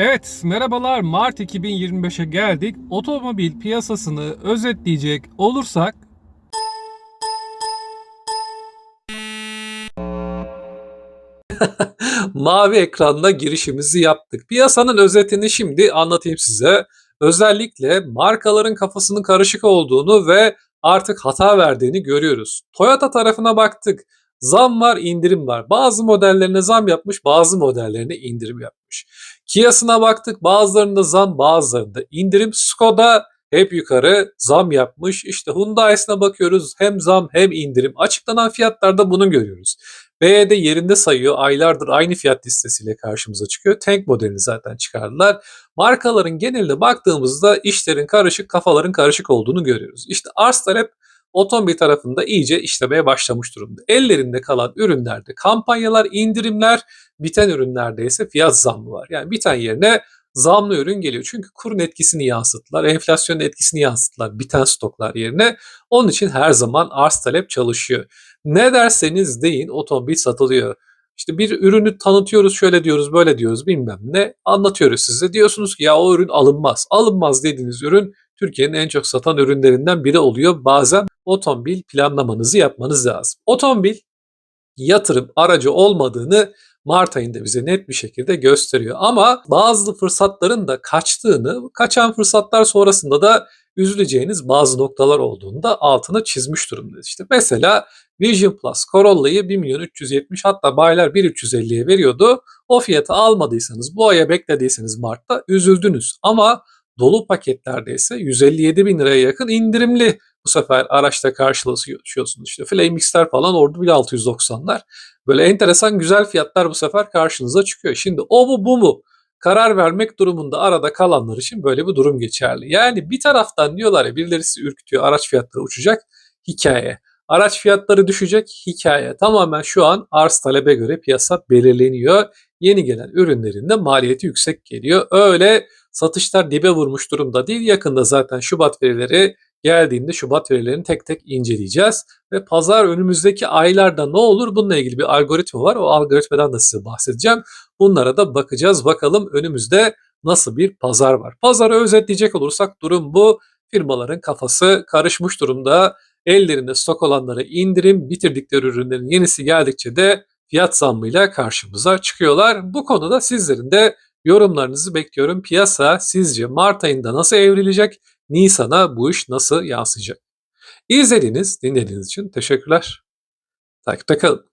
Evet, merhabalar. Mart 2025'e geldik. Otomobil piyasasını özetleyecek olursak mavi ekranda girişimizi yaptık. Piyasanın özetini şimdi anlatayım size. Özellikle markaların kafasının karışık olduğunu ve artık hata verdiğini görüyoruz. Toyota tarafına baktık. Zam var, indirim var. Bazı modellerine zam yapmış, bazı modellerine indirim yapmış. Kia'sına baktık. Bazılarında zam, bazılarında indirim. Skoda hep yukarı zam yapmış. İşte Hyundai'sine bakıyoruz. Hem zam hem indirim. Açıklanan fiyatlarda bunu görüyoruz. BYD yerinde sayıyor. Aylardır aynı fiyat listesiyle karşımıza çıkıyor. Tank modelini zaten çıkardılar. Markaların geneline baktığımızda işlerin karışık, kafaların karışık olduğunu görüyoruz. İşte arz talep otomobil tarafında iyice işlemeye başlamış durumda. Ellerinde kalan ürünlerde kampanyalar, indirimler, biten ürünlerde ise fiyat zammı var. Yani biten yerine zamlı ürün geliyor. Çünkü kurun etkisini yansıttılar, enflasyonun etkisini yansıttılar biten stoklar yerine. Onun için her zaman arz talep çalışıyor. Ne derseniz deyin otomobil satılıyor. İşte bir ürünü tanıtıyoruz şöyle diyoruz böyle diyoruz bilmem ne anlatıyoruz size. Diyorsunuz ki ya o ürün alınmaz. Alınmaz dediğiniz ürün Türkiye'nin en çok satan ürünlerinden biri oluyor. Bazen otomobil planlamanızı yapmanız lazım. Otomobil yatırım aracı olmadığını Mart ayında bize net bir şekilde gösteriyor. Ama bazı fırsatların da kaçtığını, kaçan fırsatlar sonrasında da üzüleceğiniz bazı noktalar olduğunu da altına çizmiş durumdayız. İşte mesela Vision Plus Corolla'yı 1 milyon 370 hatta bayiler 1.350'ye veriyordu. O fiyatı almadıysanız bu aya beklediyseniz Mart'ta üzüldünüz. Ama dolu paketlerde ise 157 bin liraya yakın indirimli bu sefer araçta karşılaşıyorsunuz. İşte Flame X'ler falan orada bile 690'lar. Böyle enteresan güzel fiyatlar bu sefer karşınıza çıkıyor. Şimdi o mu bu mu? Karar vermek durumunda arada kalanlar için böyle bir durum geçerli. Yani bir taraftan diyorlar ya birileri sizi ürkütüyor araç fiyatları uçacak hikaye. Araç fiyatları düşecek hikaye. Tamamen şu an arz talebe göre piyasa belirleniyor. Yeni gelen ürünlerin de maliyeti yüksek geliyor. Öyle satışlar dibe vurmuş durumda değil. Yakında zaten Şubat verileri geldiğinde Şubat verilerini tek tek inceleyeceğiz. Ve pazar önümüzdeki aylarda ne olur bununla ilgili bir algoritma var. O algoritmadan da size bahsedeceğim. Bunlara da bakacağız. Bakalım önümüzde nasıl bir pazar var. Pazarı özetleyecek olursak durum bu. Firmaların kafası karışmış durumda. Ellerinde stok olanlara indirim, bitirdikleri ürünlerin yenisi geldikçe de fiyat zammıyla karşımıza çıkıyorlar. Bu konuda sizlerin de yorumlarınızı bekliyorum. Piyasa sizce Mart ayında nasıl evrilecek? Nisan'a bu iş nasıl yansıyacak? İzlediğiniz, dinlediğiniz için teşekkürler. Takipte kalın.